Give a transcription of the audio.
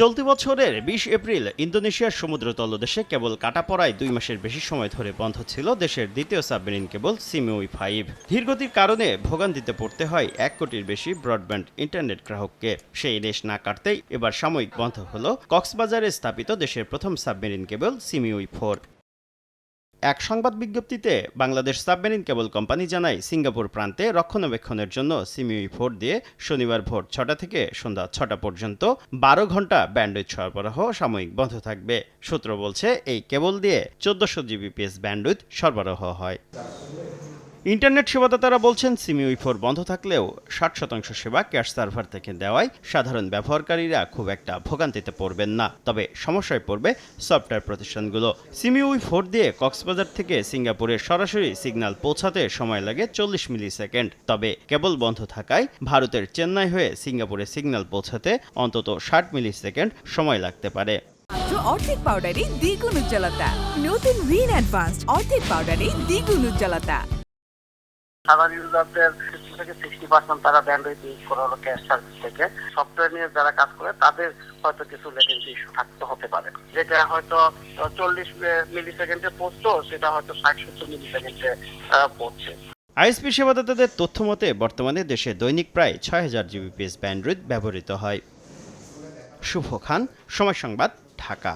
চলতি বছরের বিশ এপ্রিল ইন্দোনেশিয়ার সমুদ্র তলদেশে কেবল কাটা পড়ায় দুই মাসের বেশি সময় ধরে বন্ধ ছিল দেশের দ্বিতীয় সাবমেরিন কেবল সিমিউই ফাইভ। ধীরগতির কারণে ভোগান্তিতে পড়তে হয় এক কোটির বেশি ব্রডব্যান্ড ইন্টারনেট গ্রাহককে। সেই রেশ না কাটতেই এবার সাময়িক বন্ধ হল কক্সবাজারে স্থাপিত দেশের প্রথম সাবমেরিন কেবল সিমিউই ফোর। এক সংবাদ বিজ্ঞপ্তিতে বাংলাদেশ সাবমেরিন কেবল কোম্পানি জানায়, সিঙ্গাপুর প্রান্তে রক্ষণাবেক্ষণের জন্য সিমিউই ফোর দিয়ে শনিবার ভোর ছটা থেকে সন্ধ্যা ছটা পর্যন্ত বারো ঘণ্টা ব্যান্ডউইথ সরবরাহ সাময়িক বন্ধ থাকবে। সূত্র বলছে, এই কেবল দিয়ে চোদ্দশো জিবিপিএস ব্যান্ডউইথ সরবরাহ হয়। ইন্টারনেট সেবাদাতারা বলছেন সিমিউই ফোর বন্ধ থাকলেও ষাট শতাংশ সেবা ক্যাশ সার্ভার থেকে দেওয়ায় সাধারণ ব্যবহারকারীরা খুব একটা ভোগান্তিতে পড়বেন না। তবে সমস্যায় পড়বে সফটওয়্যার প্রতিষ্ঠানগুলো। সিমিউই ফোর দিয়ে কক্সবাজার থেকে সিঙ্গাপুরে সরাসরি সিগন্যাল পৌঁছাতে সময় লাগে চল্লিশ মিলি সেকেন্ড তবে কেবল বন্ধ থাকায় ভারতের চেন্নাই হয়ে সিঙ্গাপুরে সিগন্যাল পৌঁছাতে অন্তত ষাট মিলি সেকেন্ড সময় লাগতে পারে। অর্ধেক পাউডারে দ্বিগুণ উজ্জ্বলতা। নতুন রিন অ্যাডভান্সড অর্ধেক পাউডারে দ্বিগুণ উজ্জ্বলতা। সাধারণ ইউজারদের ফিফটি থেকে সিক্সটি পার্সেন্ট তারা ব্যান্ডউইথ ইউজ করে হলো ক্যাশ সার্ভিস থেকে। সফটওয়্যার নিয়ে যারা কাজ করে, তাদের হয়তো কিছু লেটেন্সি ইস্যু থাকতে হতে পারে। যেটা হয়তো চল্লিশ মিলি সেকেন্ডে পড়তো, সেটা হয়তো ষাট, সত্তর মিলি সেকেন্ডে পড়ছে। আইএসপি সেবাদাতাদের তথ্য মতে, বর্তমানে দেশে দৈনিক প্রায় ছয় হাজার জিবিপিএস ব্যান্ডউইথ ব্যবহৃত হয়। শুভ খান, সময় সংবাদ, ঢাকা।